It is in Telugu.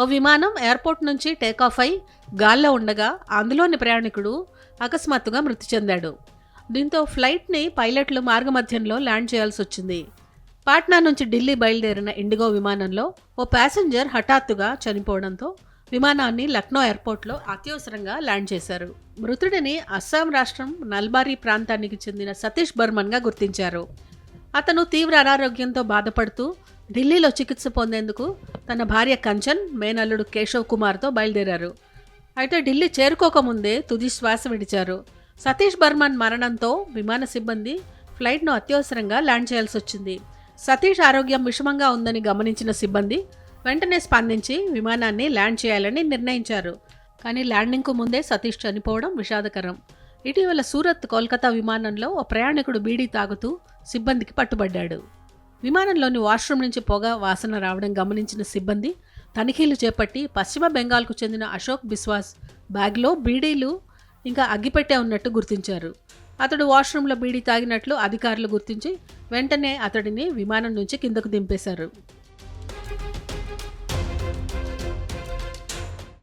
ఓ విమానం ఎయిర్పోర్ట్ నుంచి టేకాఫ్ అయి గాల్లో ఉండగా అందులోని ప్రయాణికుడు అకస్మాత్తుగా మృతి చెందాడు. దీంతో ఫ్లైట్ని పైలట్లు మార్గమధ్యంలో ల్యాండ్ చేయాల్సి వచ్చింది. పాట్నా నుంచి ఢిల్లీ బయలుదేరిన ఇండిగో విమానంలో ఓ ప్యాసింజర్ హఠాత్తుగా చనిపోవడంతో విమానాన్ని లక్నో ఎయిర్పోర్ట్లో అత్యవసరంగా ల్యాండ్ చేశారు. మృతుడిని అస్సాం రాష్ట్రం నల్బారీ ప్రాంతానికి చెందిన సతీష్ బర్మన్గా గుర్తించారు. అతను తీవ్ర అనారోగ్యంతో బాధపడుతూ ఢిల్లీలో చికిత్స పొందేందుకు తన భార్య కంచన్ మేనల్లుడు కేశవ్ కుమార్తో బయలుదేరారు. అయితే ఢిల్లీ చేరుకోకముందే తుది శ్వాస విడిచారు. సతీష్ బర్మన్ మరణంతో విమాన సిబ్బంది ఫ్లైట్ను అత్యవసరంగా ల్యాండ్ చేయాల్సి వచ్చింది. సతీష్ ఆరోగ్యం విషమంగా ఉందని గమనించిన సిబ్బంది వెంటనే స్పందించి విమానాన్ని ల్యాండ్ చేయాలని నిర్ణయించారు. కానీ ల్యాండింగ్కు ముందే సతీష్ చనిపోవడం విషాదకరం. ఇటీవల సూరత్ కోల్కతా విమానంలో ఓ ప్రయాణికుడు బీడీ తాగుతూ సిబ్బందికి పట్టుబడ్డాడు. విమానంలోని వాష్రూమ్ నుంచి పొగ వాసన రావడం గమనించిన సిబ్బంది తనిఖీలు చేపట్టి పశ్చిమ బెంగాల్కు చెందిన అశోక్ బిస్వాస్ బ్యాగ్లో బీడీలు ఇంకా అగ్గిపెట్టే ఉన్నట్టు గుర్తించారు. అతడు వాష్రూమ్లో బీడీ తాగినట్లు అధికారులు గుర్తించి వెంటనే అతడిని విమానం నుంచి కిందకు దింపేశారు.